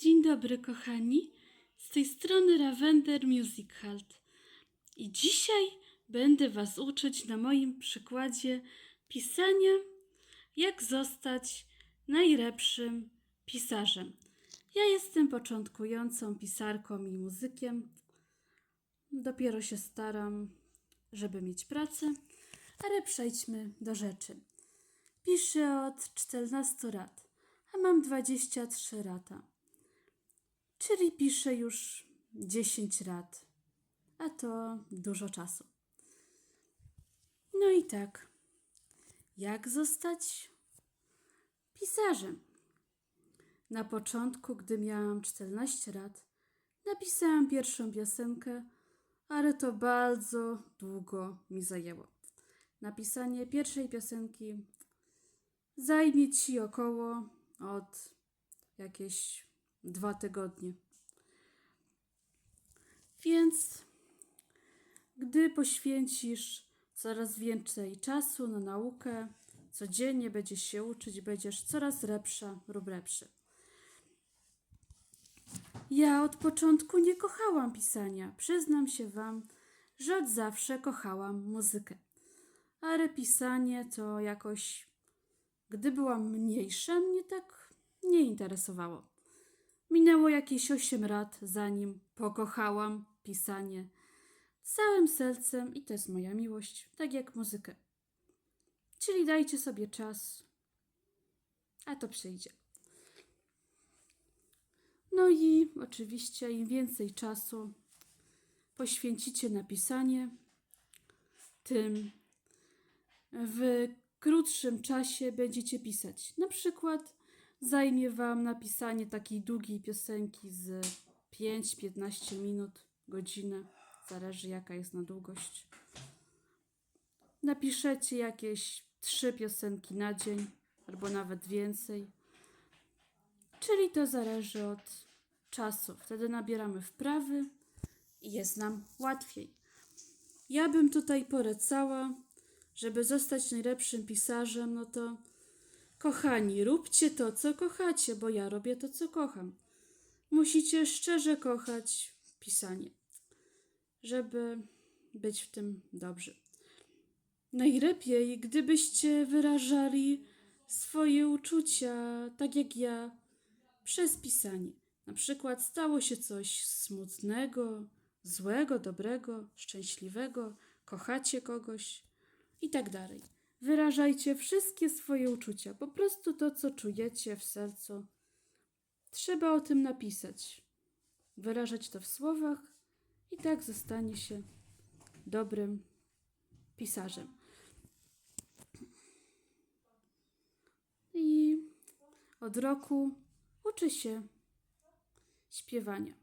Dzień dobry, kochani. Z tej strony Ravender Music Halt. I dzisiaj będę Was uczyć na moim przykładzie pisania, jak zostać najlepszym pisarzem. Ja jestem początkującą pisarką i muzykiem. Dopiero się staram, żeby mieć pracę, ale przejdźmy do rzeczy. Piszę od 14 lat, a mam 23 lata. Czyli piszę już 10 lat, a to dużo czasu. No i tak, jak zostać pisarzem? Na początku, gdy miałam 14 lat, napisałam pierwszą piosenkę, ale to bardzo długo mi zajęło. Napisanie pierwszej piosenki zajmie ci około od jakieś dwa tygodnie. Więc gdy poświęcisz coraz więcej czasu na naukę, codziennie będziesz się uczyć, będziesz coraz lepsza lub lepszy. Ja od początku nie kochałam pisania. Przyznam się Wam, że od zawsze kochałam muzykę. Ale pisanie to jakoś, gdy byłam mniejsza, mnie tak nie interesowało. Minęło jakieś 8 lat, zanim pokochałam pisanie całym sercem i to jest moja miłość, tak jak muzykę. Czyli dajcie sobie czas, a to przyjdzie. No i oczywiście im więcej czasu poświęcicie na pisanie, tym w krótszym czasie będziecie pisać. Na przykład zajmie Wam napisanie takiej długiej piosenki z 5-15 minut, godzinę, zależy jaka jest na długość. Napiszecie jakieś trzy piosenki na dzień, albo nawet więcej. Czyli to zależy od czasu. Wtedy nabieramy wprawy i jest nam łatwiej. Ja bym tutaj polecała, żeby zostać najlepszym pisarzem, no to kochani, róbcie to, co kochacie, bo ja robię to, co kocham. Musicie szczerze kochać pisanie, żeby być w tym dobrzy. Najlepiej, gdybyście wyrażali swoje uczucia, tak jak ja, przez pisanie. Na przykład stało się coś smutnego, złego, dobrego, szczęśliwego, kochacie kogoś i tak dalej. Wyrażajcie wszystkie swoje uczucia, po prostu to, co czujecie w sercu. Trzeba o tym napisać, wyrażać to w słowach i tak zostanie się dobrym pisarzem. I od roku uczy się śpiewania.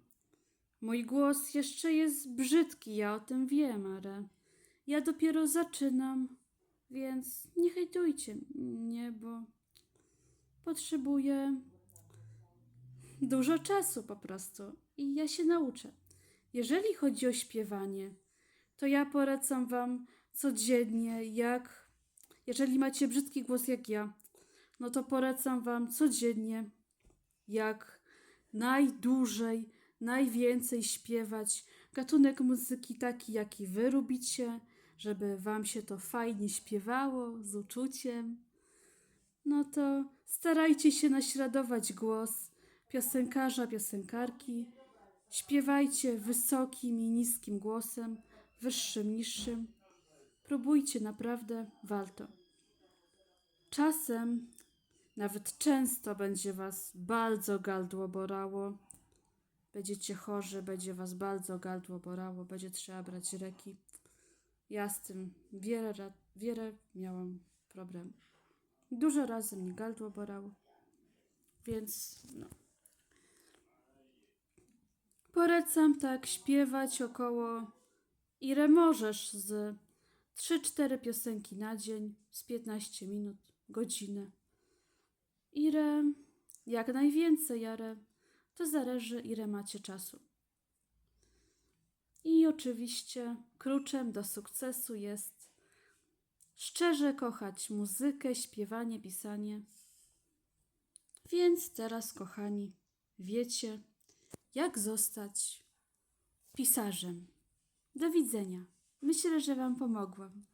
Mój głos jeszcze jest brzydki, ja o tym wiem, ale ja dopiero zaczynam, więc nie hejtujcie mnie, bo potrzebuję dużo czasu po prostu i ja się nauczę. Jeżeli chodzi o śpiewanie, to ja polecam Wam codziennie, jak jeżeli macie brzydki głos jak ja, no to polecam Wam codziennie, jak najdłużej, najwięcej śpiewać gatunek muzyki taki, jaki Wy lubicie, żeby Wam się to fajnie śpiewało, z uczuciem. No to starajcie się naśladować głos piosenkarza, piosenkarki. Śpiewajcie wysokim i niskim głosem, wyższym, niższym. Próbujcie, naprawdę warto. Czasem, nawet często będzie Was bardzo gardło borało. Będziecie chorzy, będzie Was bardzo gardło borało, będzie trzeba brać leki. Ja z tym wiele, wiele miałam problem. Dużo razy mnie gardło borało, więc no. Polecam tak śpiewać około ile możesz z 3-4 piosenki na dzień, z 15 minut, godzinę. Ile, jak najwięcej, ale to zależy ile macie czasu. I oczywiście kluczem do sukcesu jest szczerze kochać muzykę, śpiewanie, pisanie. Więc teraz, kochani, wiecie, jak zostać pisarzem. Do widzenia. Myślę, że Wam pomogłam.